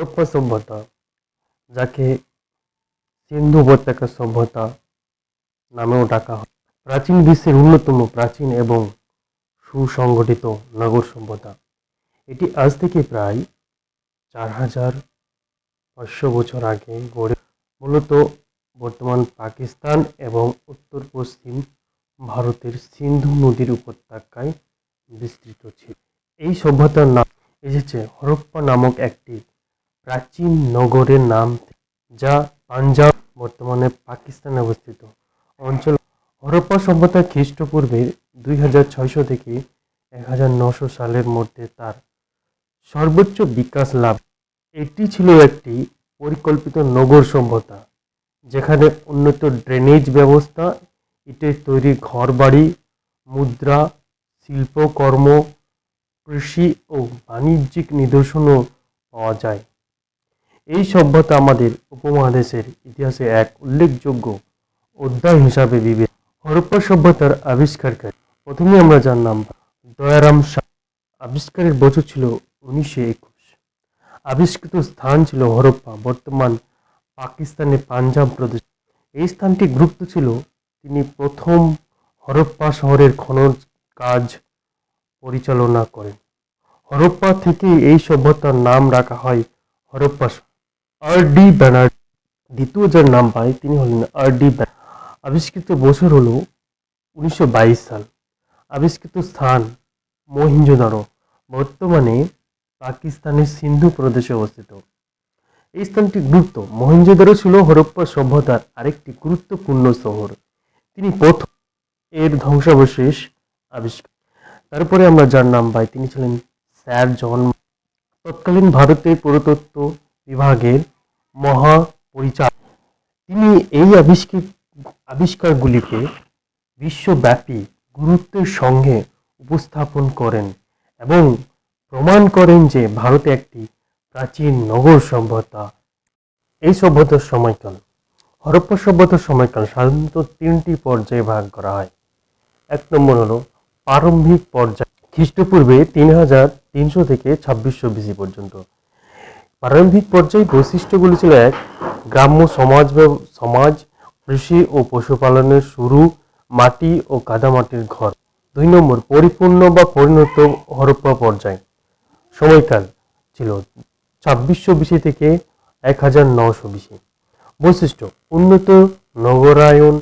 হরপ্পা সভ্যতা যাকে সিন্ধু উপত্যকা সভ্যতা নামেও ডাকা হয়। প্রাচীন বিশ্বের অন্যতম প্রাচীন এবং সুসংগঠিত নগর সভ্যতা। এটি আজ থেকে প্রায় চার হাজার পাঁচশো বছর আগে গড়ে মূলত বর্তমান পাকিস্তান এবং উত্তর পশ্চিম ভারতের সিন্ধু নদীর উপত্যকায় বিস্তৃত ছিল। এই সভ্যতার নাম এসেছে হরপ্পা নামক একটি প্রাচীন নগরের নাম যা পাঞ্জাব, বর্তমানে পাকিস্তানে অবস্থিত। অঞ্চল হরপ্পা সভ্যতা খ্রিস্টপূর্বে দুই হাজার ছয়শো থেকে এক হাজার নশো সালের মধ্যে তার সর্বোচ্চ বিকাশ লাভ। এটি ছিল একটি পরিকল্পিত নগর সভ্যতা, যেখানে উন্নত ড্রেনেজ ব্যবস্থা, ইটের তৈরি ঘরবাড়ি, মুদ্রা, শিল্পকর্ম, কৃষি ও বাণিজ্যিক নিদর্শনও পাওয়া যায়। এই সভ্যতা আমাদের উপমহাদেশের ইতিহাসে এক উল্লেখযোগ্য অধ্যায় হিসাবে বিবেচ হরপ্পা সভ্যতার আবিষ্কারকারী। প্রথমে আমরা জানলাম, দয়ারাম শাহ আবিষ্কারের বছর ছিল উনিশশো একুশ। আবিষ্কৃত স্থান ছিল হরপ্পা, বর্তমান পাকিস্তানের পাঞ্জাব প্রদেশ। এই স্থানটি গুরুত্ব ছিল তিনি প্রথম হরপ্পা শহরের খনন কাজ পরিচালনা করেন। হরপ্পা থেকে এই সভ্যতার নাম রাখা হয় হরপ্পা আর ডি ব্যানার্জি দ্বিতীয় যার নাম পায়, তিনি হলেন আর ডি আবিষ্কৃত বছর হলো উনিশশো সাল। আবিষ্কৃত স্থান মহিঞ্জোদারো, বর্তমানে পাকিস্তানের সিন্ধু প্রদেশে অবস্থিত। এই স্থানটি গুরুত্ব মহেঞ্জোদারো ছিল হরপ্পা সভ্যতার আরেকটি গুরুত্বপূর্ণ শহর। তিনি প্রথম এর ধ্বংসাবশেষ আবিষ্কার তারপরে আমরা যার নাম পাই, তিনি ছিলেন স্যার জন তৎকালীন ভারতের পুরাতত্ত্ব বিভাগের মহাপরিচালক। তিনি এই আবিষ্কৃত আবিষ্কারগুলিকে বিশ্বব্যাপী গুরুত্বের সঙ্গে উপস্থাপন করেন এবং প্রমাণ করেন যে ভারতে একটি প্রাচীন নগর সভ্যতা। এই সভ্যতার সময়কাল, হরপ্পা সভ্যতার সময়কাল সাধারণত তিনটি পর্যায়ে ভাগ করা হয়। এক নম্বর হলো প্রারম্ভিক পর্যায়, খ্রিস্টপূর্বে তিন হাজার তিনশো থেকে ছাব্বিশশো বিসি পর্যন্ত। প্রারম্ভিক পর্যায়ে বৈশিষ্ট্যগুলি ছিল এক, গ্রাম্য সমাজ সমাজ, কৃষি ও পশুপালনের শুরু, মাটি ও কাদামাটির ঘর। দুই নম্বর, পরিপূর্ণ বা পরিণত হরপ্পা পর্যায়। সময়কাল ছিল ছাব্বিশশো বিসি থেকে এক হাজার নশো বিসি বৈশিষ্ট্য, উন্নত নগরায়ন,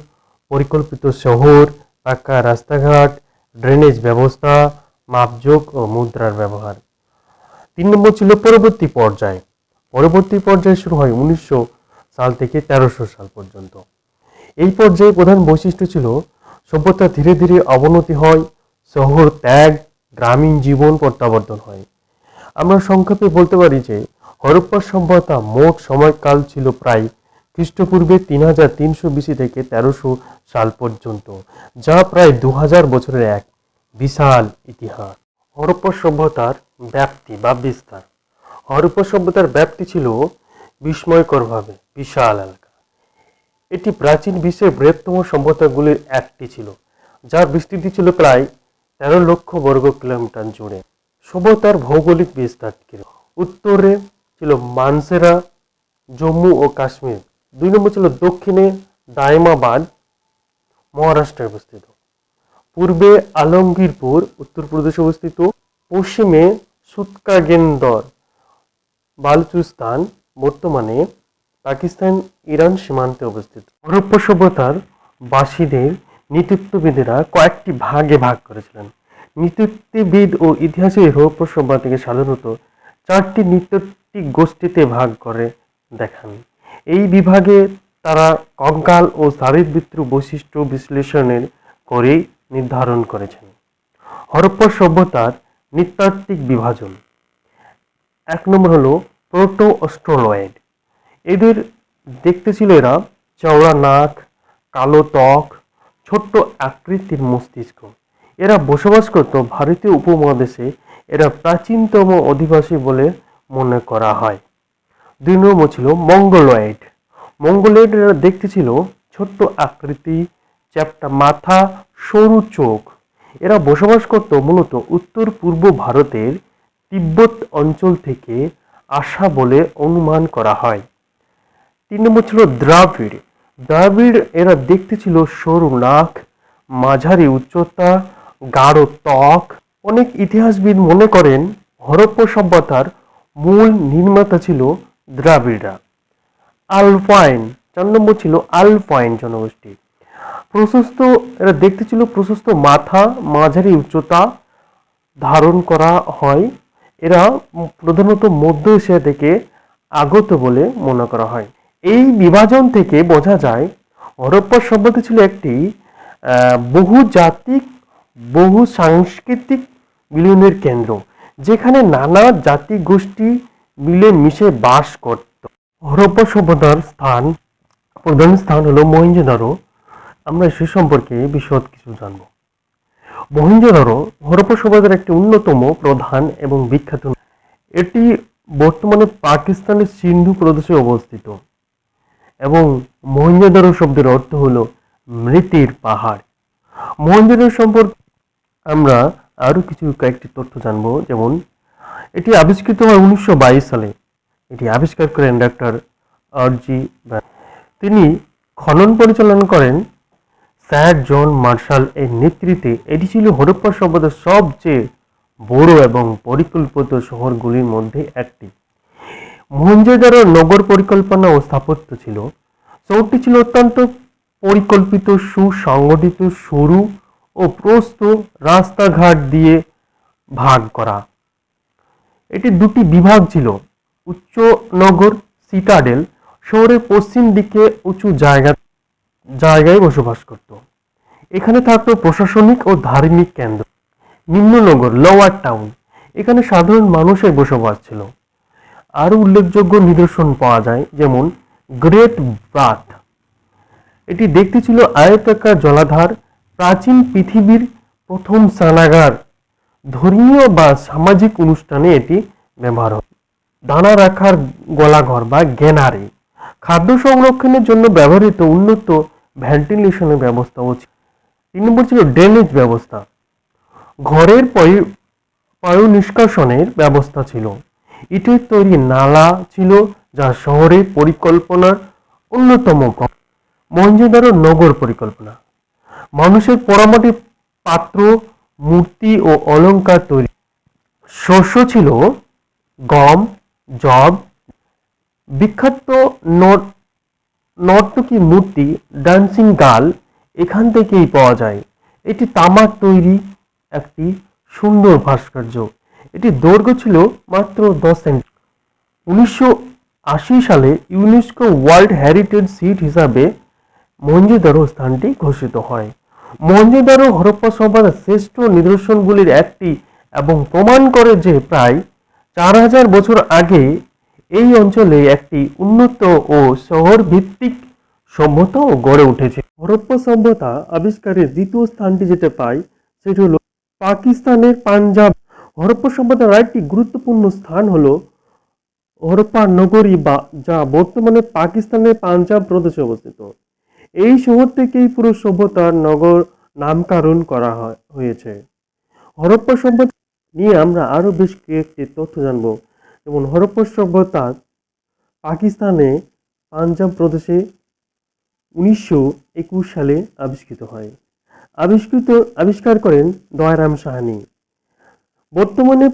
পরিকল্পিত শহর, পাকা রাস্তাঘাট ড্রেনেজ ব্যবস্থা, মাপযোগ ও মুদ্রার ব্যবহার। তিন নম্বর ছিল পরবর্তী পর্যায়। পরবর্তী পর্যায়ে শুরু হয় উনিশশো সাল থেকে তেরোশো সাল পর্যন্ত। এই পর্যায়ে প্রধান বৈশিষ্ট্য ছিল সভ্যতা ধীরে ধীরে অবনতি হয়, শহর ত্যাগ, গ্রামীণ জীবন প্রত্যাবর্তন হয়। আমরা সংক্ষেপে বলতে পারি যে হরপ্পা সভ্যতা মোট সময়কাল ছিল প্রায় খ্রিস্টপূর্বে তিন হাজার তিনশো বিসি থেকে তেরোশো সাল পর্যন্ত, যা প্রায় দু হাজার বছরের এক বিশাল ইতিহাস। হরপ্পা সভ্যতার ব্যাপ্তি বা বিস্তার। হরপ্পা সভ্যতার ব্যাপ্তি ছিল বিস্ময়করভাবে বিশাল এলাকা। এটি প্রাচীন বিশ্বের বৃহত্তম সভ্যতাগুলির একটি ছিল, যার বিস্তৃতি ছিল প্রায় তেরো লক্ষ বর্গ কিলোমিটার জুড়ে। সভ্যতার ভৌগোলিক বিস্তার ছিল। উত্তরে ছিল মানসেরা, জম্মু ও কাশ্মীর। দুই নম্বর ছিল দক্ষিণে দায়মাবাদ, মহারাষ্ট্রে অবস্থিত। পূর্বে আলমগীরপুর উত্তরপ্রদেশে অবস্থিত। পশ্চিমে সুৎকাগেন্দর বালুচিস্তান বর্তমানে পাকিস্তান, ইরান সীমান্তে অবস্থিত। হরপ্পা সভ্যতার বাসীদের নৃতত্ত্ববিদেরা কয়েকটি ভাগে ভাগ করেছিলেন। নৃতত্ত্ববিদ ও ইতিহাসের হরপ্পা সভ্যতাকে সাধারণত চারটি নৃতাত্ত্বিক গোষ্ঠীতে ভাগ করে দেখান। এই বিভাগে তারা কঙ্কাল ও শারীরবৃত্তীয় বৈশিষ্ট্য বিশ্লেষণের করে নির্ধারণ করেছেন। হরপ্পা সভ্যতার নৃতাত্ত্বিক বিভাজন। এক নম্বর হলো প্রোটো অস্ট্রোলয়েড এদের দেখতে ছিল এরা চওড়া নাক, কালো ত্বক, ছোট্ট আকৃতির মস্তিষ্ক। এরা বসবাস করত ভারতীয় উপমহাদেশে, এরা প্রাচীনতম অধিবাসী বলে মনে করা হয়। দুই নম্বর ছিল মঙ্গলয়েড। মঙ্গলয়েড এরা দেখতে ছিল ছোট্ট আকৃতি, চ্যাপ্টা মাথা, সরু চোখ। এরা বসবাস করত মূলত উত্তর পূর্ব ভারতের তিব্বত অঞ্চল থেকে আসা বলে অনুমান করা হয়। তিন নম্বর ছিল দ্রাবিড়। দ্রাবিড় এরা দেখতে ছিল সরু নাক, মাঝারি উচ্চতা, গাঢ় ত্বক। অনেক ইতিহাসবিদ মনে করেন হরপ্পা সভ্যতার মূল নির্মাতা ছিল দ্রাবিড়রা। আলপাইন, চার নম্বর ছিল আলপাইন জনগোষ্ঠী। প্রশস্ত, এরা দেখতে ছিল প্রশস্ত মাথা, মাঝারি উচ্চতা ধারণ করা হয় এরা প্রধানত মধ্য এশিয়া থেকে আগত বলে মনে করা হয়। এই বিভাজন থেকে বোঝা যায় হরপ্পা সভ্যতা ছিল একটি আহ, বহুজাতিক বহু সাংস্কৃতিক মিলনের কেন্দ্র যেখানে নানা জাতি গোষ্ঠী মিলে মিশে বাস করত। হরপ্পা সভ্যতার স্থান প্রধান স্থান হলো মহেঞ্জোদারো আমরা সে সম্পর্কে বিশদ কিছু জানব। মহেঞ্জোদারো হরপ্পা সভ্যতার একটি অন্যতম প্রধান এবং বিখ্যাত এটি বর্তমানে পাকিস্তানের সিন্ধু প্রদেশে অবস্থিত এবং মহেঞ্জোদারো শব্দের অর্থ হলো মৃতির পাহাড়। মহেঞ্জোদারো সম্পর্কে আমরা আরও কিছু কয়েকটি তথ্য জানব, যেমন এটি আবিষ্কৃত হয় উনিশশো বাইশ সালে। এটি আবিষ্কার করেন ডক্টর আরজি তিনি খনন পরিচালনা করেন স্যার জন মার্শাল এর নেতৃত্বে এটি ছিল হরপ্পা সভ্যতার সবচেয়ে বড় এবং পরিকল্পিত শহরগুলির মধ্যে একটি। মহেঞ্জোদারো নগর পরিকল্পনা ও স্থাপত্য ছিল। শহরটি ছিল অত্যন্ত পরিকল্পিত, সুসংগঠিত, সরু ও প্রস্ত রাস্তাঘাট দিয়ে ভাগ করা। এটি দুটি বিভাগ ছিল, উচ্চ নগর, সিটাডেল। শহরের পশ্চিম দিকে উঁচু জায়গা জায়গায় বসবাস করত। এখানে থাকতো প্রশাসনিক ও ধার্মিক কেন্দ্র, নিম্ননগর লোয়ার টাউন এখানে সাধারণ মানুষের বসবাস ছিল। আরও উল্লেখযোগ্য নিদর্শন পাওয়া যায়, যেমন গ্রেট বাথ এটি দেখতে ছিল আয়তাকার জলাধার, প্রাচীন পৃথিবীর প্রথম স্নানাগার। ধর্মীয় বা সামাজিক অনুষ্ঠানে এটি ব্যবহার হয়। দানা রাখার গলাঘর বা গ্যানারে খাদ্য সংরক্ষণের জন্য ব্যবহৃত উন্নত ভেন্টিলেশনের ব্যবস্থাও ছিল তিন নম্বর ছিল ড্রেনেজ ব্যবস্থা। ঘরের পয় নিষ্কাশনের ব্যবস্থা ছিল। ইটের তৈরি নালা ছিল যা শহরের পরিকল্পনার অন্যতম। মহেঞ্জোদারো নগর পরিকল্পনা। মানুষের পোড়ামাটির পাত্র, মূর্তি ও অলংকার তৈরি। শস্য ছিল, গম জব বিখ্যাত নর্তকী মূর্তি ডান্সিং গার্ল এখান থেকেই পাওয়া যায়। এটি তামার তৈরি একটি সুন্দর ভাস্কর্য। এটি দৈর্ঘ্য ছিল মাত্র দশ সেন্ট উনিশশো আশি সালে ইউনেস্কো ওয়ার্ল্ড হেরিটেজ সিট হিসাবে মঞ্জুদারো স্থানটি ঘোষিত হয়। মঞ্জুদারো হরপ্পা সভ্যতার শ্রেষ্ঠ নিদর্শনগুলির একটি এবং প্রমাণ করে যে প্রায় চার হাজার বছর আগে এই অঞ্চলে একটি উন্নত ও শহর ভিত্তিক সভ্যতাও গড়ে উঠেছে। হরপ্পা সভ্যতা আবিষ্কারের দ্বিতীয় স্থানটি যেটা পাই সেটি হলো পাকিস্তানের পাঞ্জাব। হরপ্পা সভ্যতার আরেকটি গুরুত্বপূর্ণ স্থান হলো হরপ্পা নগরী বা যা বর্তমানে পাকিস্তানের পাঞ্জাব প্রদেশে অবস্থিত। এই শহর থেকেই পুরো সভ্যতার নগর নামকরণ করা হয়- হয়েছে। হরপ্পা সভ্যতা নিয়ে আমরা আরও বেশ কয়েকটি তথ্য জানব। যেমন হরপ্পা সভ্যতা পাকিস্তানে পাঞ্জাব প্রদেশে উনিশশো একুশ সালে আবিষ্কৃত হয়। আবিষ্কৃত, আবিষ্কার করেন দয়ারাম সাহানি। বর্তমানে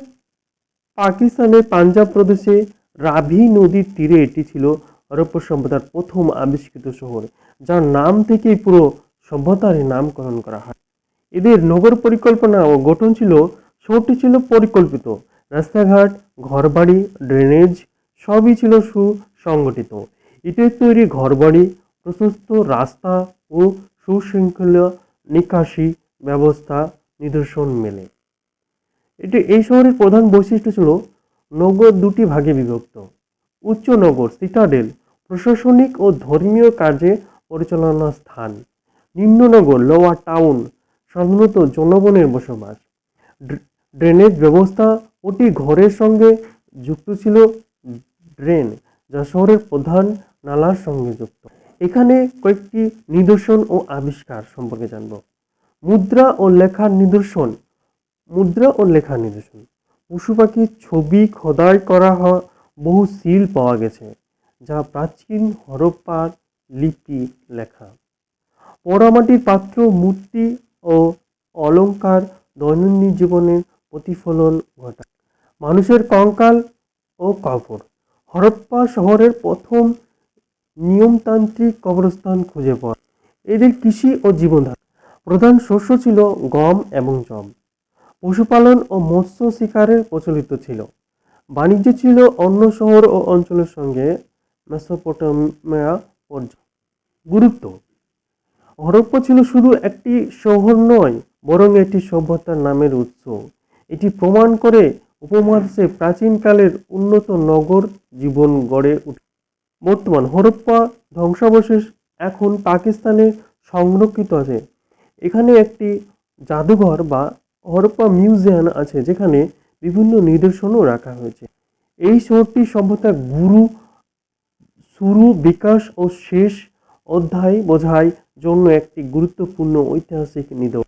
পাকিস্তানের পাঞ্জাব প্রদেশে রাভি নদীর তীরে এটি ছিল হরপ্পা সভ্যতার প্রথম আবিষ্কৃত শহর, যার নাম থেকেই পুরো সভ্যতার নামকরণ করা হয়। এদের নগর পরিকল্পনা ও গঠন ছিল, শহরটি ছিল পরিকল্পিত। রাস্তাঘাট, ঘরবাড়ি ড্রেনেজ সবই ছিল সুসংগঠিত। ইটের তৈরি ঘরবাড়ি, প্রশস্ত রাস্তা ও সুশৃঙ্খল নিকাশি ব্যবস্থা নিদর্শন মেলে। এটি এই শহরের প্রধান বৈশিষ্ট্য ছিল নগর দুটি ভাগে বিভক্ত। উচ্চ নগর, সিটাডেল, প্রশাসনিক ও ধর্মীয় কাজে পরিচালনা স্থান। নিম্ননগর লোয়ার টাউন, সাধারণত জনগণের বসবাস। ড্রে- ড্রেনেজ ব্যবস্থা ওটি ঘরের সঙ্গে যুক্ত ছিল ড্রেন, যা শহরের প্রধান নালার সঙ্গে যুক্ত। এখানে কয়েকটি নিদর্শন ও আবিষ্কার সম্পর্কে জানব। মুদ্রা ও লেখার নিদর্শন। মুদ্রা ও লেখার নিদর্শন। পশু পাখির ছবি খোদাই করা বহু সিল পাওয়া গেছে, যা প্রাচীন হরপ্পার লিপি লেখা। পোড়ামাটির পাত্র, মূর্তি ও অলঙ্কার দৈনন্দিন জীবনের প্রতিফলন ঘটায়। মানুষের কঙ্কাল ও কবর হরপ্পা শহরের প্রথম নিয়মতান্ত্রিক কবরস্থান খুঁজে পাওয়া। এদের কৃষি ও জীবনধারা। প্রধান শস্য ছিল গম এবং জব। পশুপালন ও মৎস্য শিকারের প্রচলিত ছিল। বাণিজ্য ছিল অন্য শহর ও অঞ্চলের সঙ্গে মেসোপটেমিয়া পর্যন্ত। গুরুত্ব। হরপ্পা ছিল শুধু একটি শহর নয়, বরং এটি সভ্যতার নামের উৎস। এটি প্রমাণ করে উপমহাদেশে প্রাচীনকালের উন্নত নগর জীবন গড়ে উঠে। বর্তমান হরপ্পা ধ্বংসাবশেষ এখন পাকিস্তানে সংরক্ষিত আছে। এখানে একটি জাদুঘর বা হরপ্পা মিউজিয়াম আছে যেখানে বিভিন্ন নিদর্শনও রাখা হয়েছে। এই শহরটি সভ্যতার গুরু, শুরু, বিকাশ ও শেষ অধ্যায় বোঝায় জন্য একটি গুরুত্বপূর্ণ ঐতিহাসিক নিদর্শন।